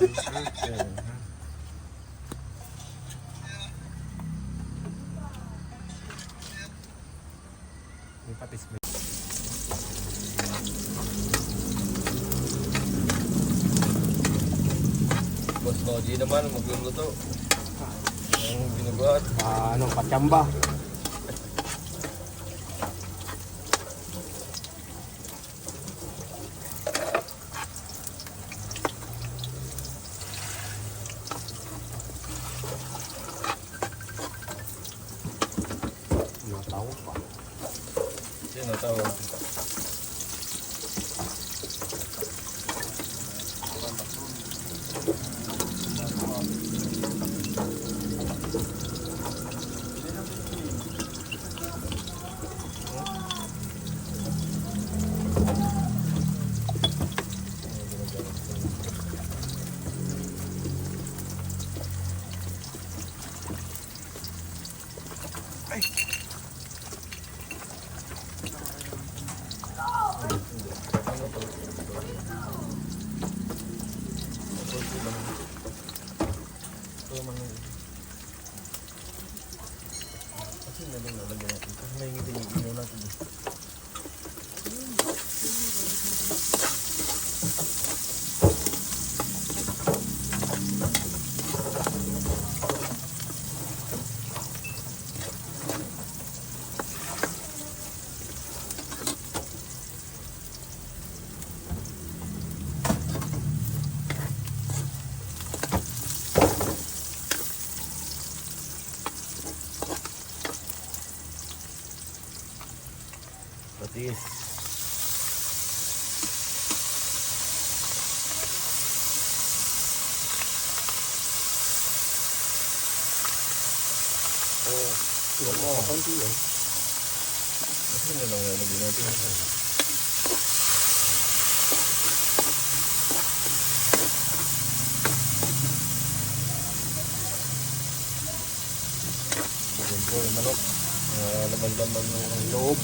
Ha? May patis ba? Boss Noji naman, magluluto. Ang binubuhat. Ah, ano, patsamba. Kasi na lang nalagyan natin. Kasi may ngitin yung ino natin. eh. Patis. Oh, Huwag mo, konti yun. kasi na lang nalagyan natin. Yan po yung manok. Uh, laman-laman ng loob.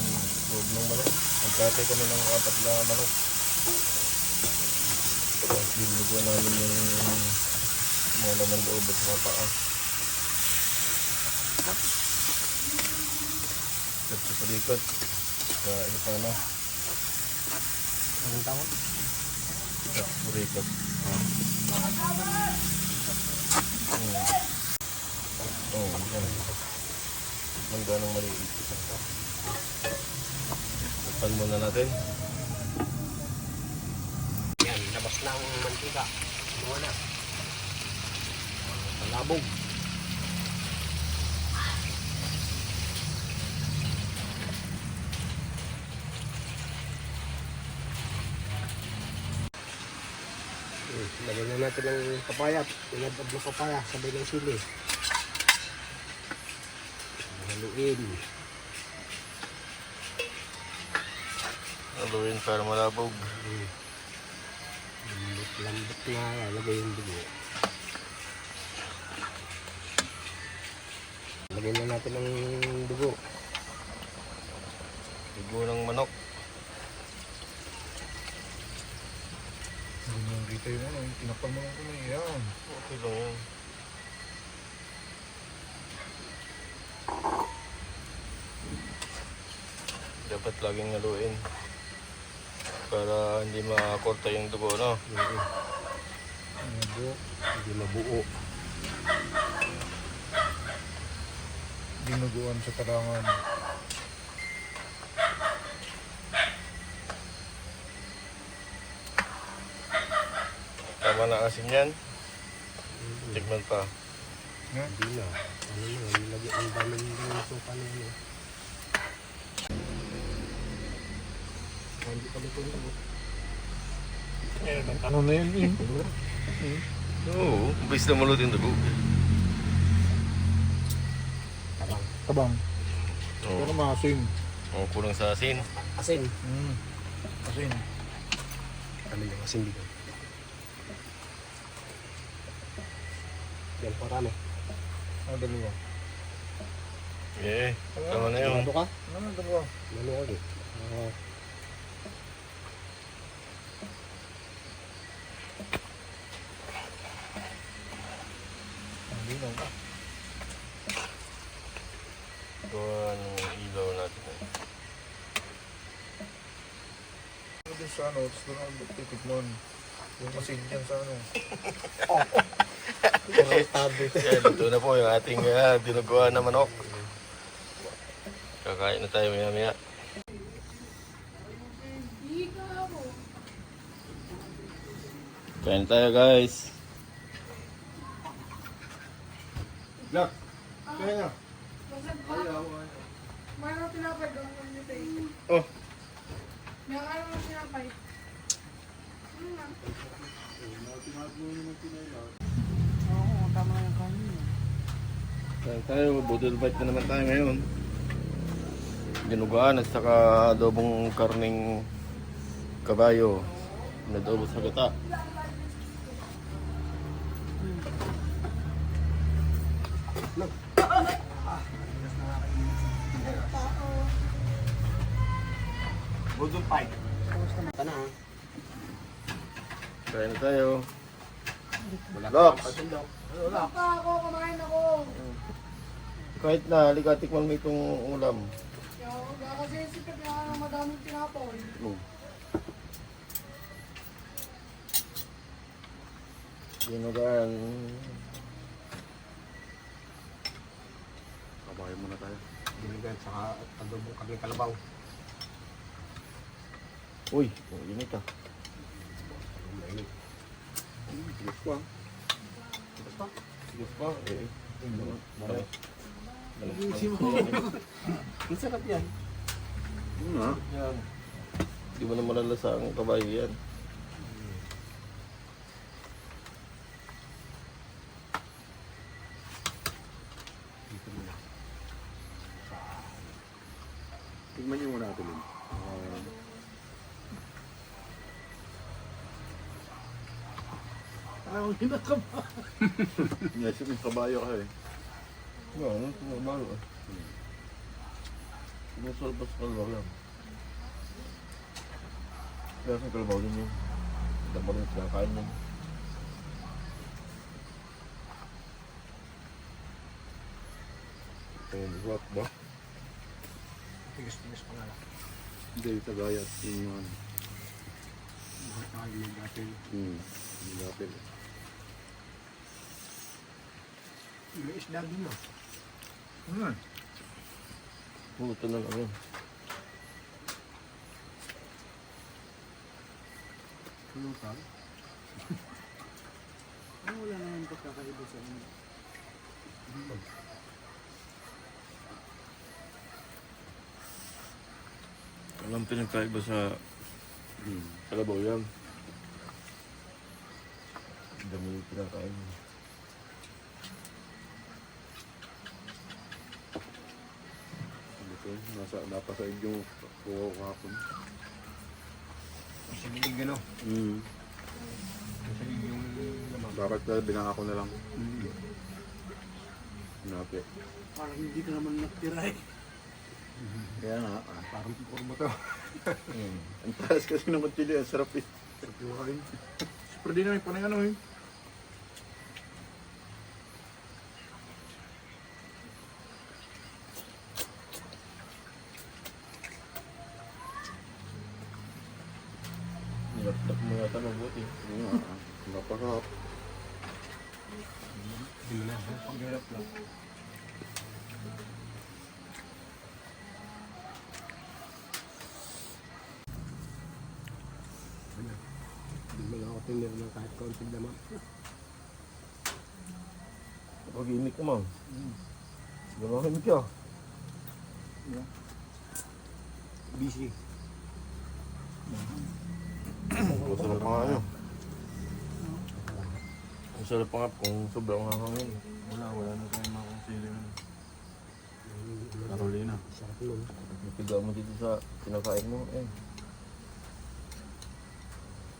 Loob ng manok. Nagkatay kami ng apat na manok. Tapos binigyan namin yung mga laman loob at mga paa. Ikot sa palikot. Sa ito pa na. Anong tawag? Sa palikot. Hmm. Oh, yan. Mangga ng maliit. Tapan muna natin. Yan, labas na ang mantika. Buwan na. Palabog. Lagyan na natin ng papaya. Pinadab na papaya. Sabay ng sili. Haluin. Haluin para malabog. Hmm. Lambot-lambot na. Lagay yung dugo. Lagyan na natin ng dugo. Dugo ng manok. Hindi mo nakita yung ano, yung mo lang kami. Yan. Okay lang. Dapat laging haluin. Para hindi makakorta yung dugo, no? Oo. Medyo Hindi mabuo. dinuguan sa kalangan. Tama na asin yan. Tikman pa. Hindi na. Ano yun? Lagyan ang dami ng suka na yun. eh. Hindi pa luto dugo. Ano na yan yun? Oo, umpis na malot yung dugo. Tabang. Tabang. Oo, Pero maasim. oh, kulang sa asin. Asin. Mm. Asin. Kami yung asin dito. Yan, parami. Ano dalawa? Eh, tama na yun. Sigurado ka? Ano dalawa? Ano ulit? Oo. Linaw na. Gawa ng ilaw natin eh. Ano din sa ano, tapos doon ako titikman. Yung masin dyan sa ano. Kaya dito na po yung ating uh, dinuguan na manok. Kakain na tayo maya maya. Kain tayo guys. Jack! Kaya na. Mayroon tinapay doon ng invitation. Oh. Yung ano mo tinapay? Ano nga? Oo, tama yung kanin. Kain tayo, budol bite na naman tayo ngayon. Dinuguan at saka adobong karning kabayo. Nadobo sa gata. Budol pipe. Ito na ha. Kain na tayo. Pasundo. Wala pa ako, kumain ako. Kahit na, halika tikman mo itong ulam. Yung, kasi sipit na madaming tinapay. Oh. Dinuguan. Kabayo muna tayo. Dinigan saka adobong karne kalabaw. Uy, oh, init ah. Mainit. Tigas pa. Tigas pa? Tigas pa? Eh. Malas. Ang sarap yan. Yan. Di mo na malalasa ang kabayo yan. Tingnan niyo muna natin. Uh, Parang hinakam. Yes, yung kabayo ka eh. Ano, ano, normal ah. Sumusalbas kalabaw lang. Kaya sa kalabaw din yun. Hindi mo rin kinakain yun. Ayun, rock ba? Tigas-tigas pa nga lang. Hindi, yung tagayat. Yung ano. Mahal mo natin. Hmm. Yung lapel. May isda din ah. Hmm. Puto na lang yun. Pulutan. Ano wala naman pagkakaiba sa inyo? Alam pinagkaiba sa Hmm. kalabaw yan. Dami yung pinakain. Ano to? Nasa, napasaid yung kuha ko kahapon. Sa gilig ano? Hmm. Sa gilig yung lamang. Bakit na binaka ko na lang? Napi. Parang hindi ka naman natira eh. Kaya nga. Ah. Parang kurma to. Mm. Ang taas kasi ng matili. Ang sarap eh. Pagkain. Super din namin, panay ano eh. Nilaptap mo yata mabuti. Oo nga. Napakahap. Hindi mo na. Pag-hirap lang. Hindi mo lang ako tinir ng kahit kaunting naman. Pag init ka man. Gano'n ka. Busy. Ang sarap pa nga yun. Ang sarap pa nga kung sobrang hangin. Wala, wala na tayong makonsili. Carolina. Sarap nun. Napiga mo dito sa kinakain mo. Eh.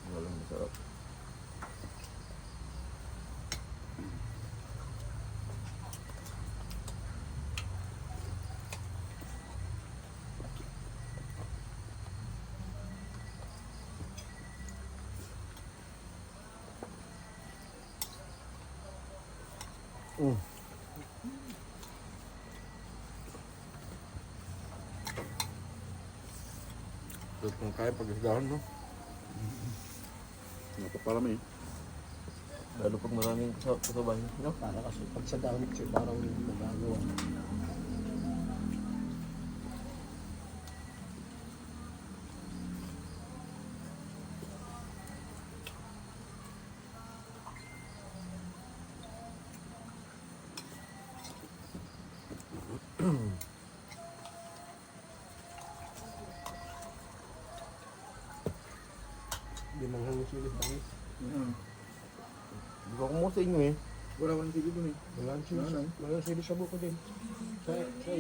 Walang masarap. Mm. Ito kung kaya pag-isgahan, no? Napaparami. Lalo pag maraming kasa- kasabay, no? Para kasi pag sa kasi parang nagagawa. Dahil. Mm. Di ba kumuha sa inyo eh? Wala ko nang sige dun eh. Wala sili sa, wala ang sili sa buko din. Sa, sa,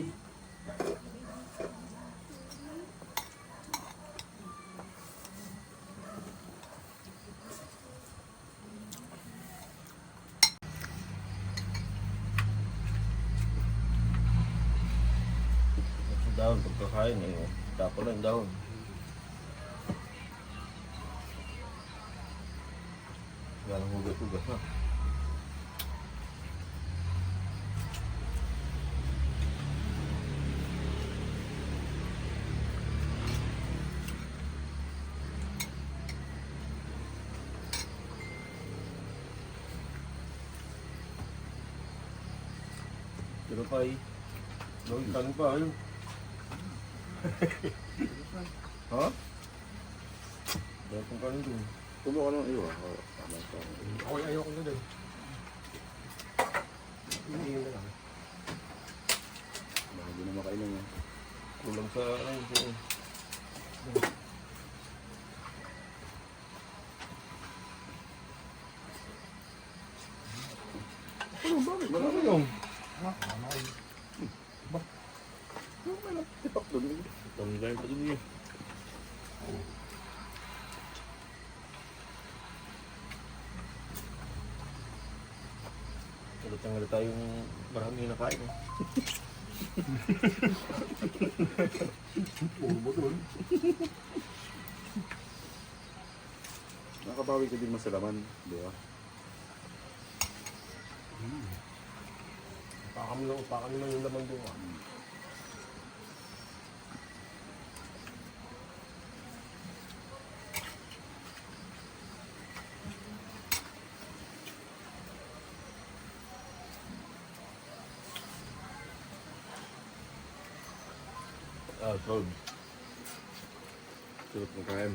dahon, pagkakain eh. Tapo lang yung dahon. Wala nang hugas-hugas na. Eh. Gawin ayun. ha? Dahil kong kanin dun. Kumuha ka ng iyo. ah. Oh, ako ayoko na. Hindi yun na lang. Di na makainom eh. Kulang sa ano sa Ano ba? Wala ko yung. Tipak doon. eh. Itong gawin pa din yun. Halatang halata yung marami na kain. Eh. Nakabawi ka din masalaman. Di ba? Pakam lang, pakam lang yung laman doon. ah. Ah, sold. Sarap ng kain.